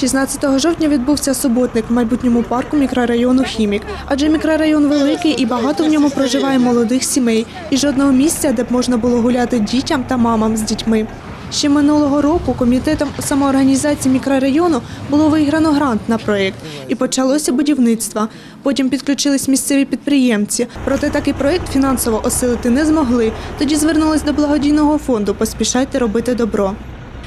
16 жовтня відбувся суботник в майбутньому парку мікрорайону Хімік. Адже мікрорайон великий і багато в ньому проживає молодих сімей, і жодного місця, де б можна було гуляти дітям та мамам з дітьми. Ще минулого року комітетом самоорганізації мікрорайону було виграно грант на проєкт і почалося будівництво. Потім підключились місцеві підприємці. Проте такий проєкт фінансово осилити не змогли. Тоді звернулись до благодійного фонду Поспішайте робити добро.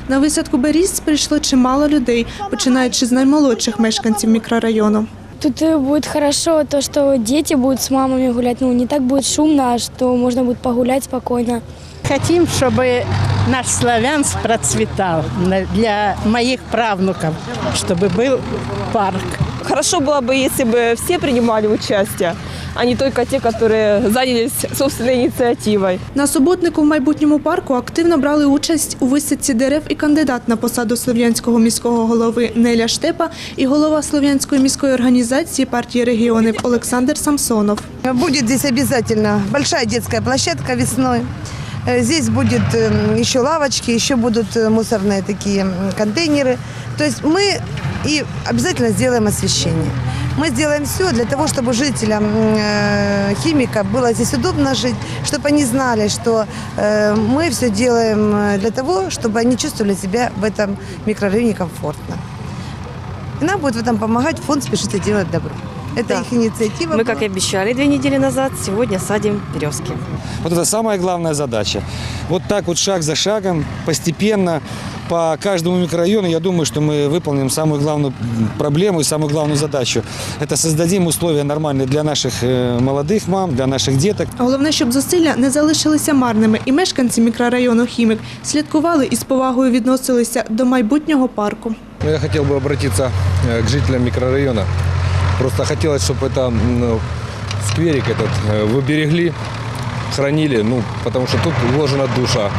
На висадку беріз прийшло чимало людей, починаючи з наймолодших мешканців мікрорайону. Тут э, будет хорошо то, что дети будут с мамами гулять, ну не так будет шумно, а что можно будет погулять спокойно. Хотим, чтобы наш славянск процветал на- для моих правнуков, чтобы был парк. Хорошо было бы, если бы все принимали участие, а не только те, которые занялись собственной инициативой. На суботнику в майбутньому парку активно брали участь у висадці дерев і кандидат на посаду Слов'янського міського голови Неля Штепа і голова Слов'янської міської організації партії регіонів Олександр Самсонов. Будет здесь обязательно большая детская площадка весной. Э, Здесь будет эм, еще лавочки, еще будут э, мусорные такие м, контейнеры. То есть мы и обязательно сделаем освещение. Мы сделаем все для того, чтобы жителям э, химика было здесь удобно жить, чтобы они знали, что э, мы все делаем э, для того, чтобы они чувствовали себя в этом микрорайоне комфортно. И нам будет в этом помогать фонд «Спешите делать добро». Это Да. их инициатива. Мы, была. как и обещали две недели назад, сегодня садим березки. Вот это самая главная задача. Вот так вот шаг за шагом, постепенно, по каждому микрорайону, я думаю, что мы выполним самую главную проблему и самую главную задачу. Это создадим условия нормальные для наших э, молодых мам, для наших деток. Головне, щоб зусилля не залишилися марними, і мешканці мікрорайону Хімік слідкували і з повагою відносилися до майбутнього парку. Ну, Я хотел бы обратиться э, к жителям микрорайона. Просто хотелось, чтобы это м, ну, скверик этот э, вы берегли, хранили, ну, потому что тут вложена душа.